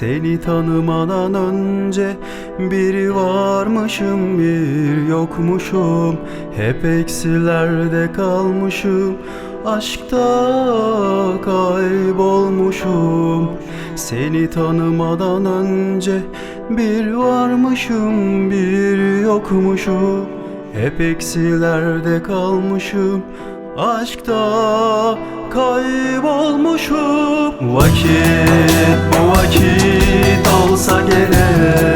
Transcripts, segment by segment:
Seni tanımadan önce biri varmışım bir yokmuşum. Hep eksilerde kalmışım Aşkta kaybolmuşum. Seni tanımadan önce bir varmışım bir yokmuşum. Hep eksilerde kalmışım Aşkta kaybolmuşum. Vakit bu vakit olsa gerek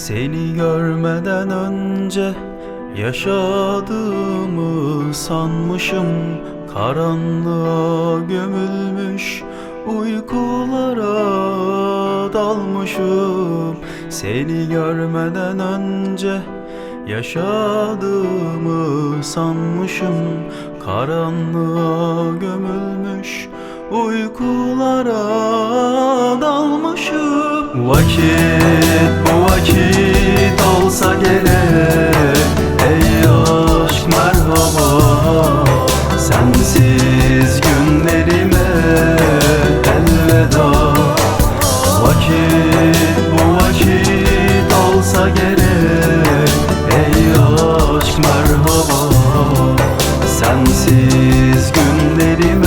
Seni görmeden önce yaşadığımı sanmışım. Karanlığa gömülmüş uykulara dalmışım. Seni görmeden önce yaşadığımı sanmışım. Karanlığa gömülmüş uykulara vakit bu vakit olsa gerek Ey aşk merhaba Sensiz günlerime elveda. Vakit bu vakit olsa gerek Ey aşk merhaba Sensiz günlerim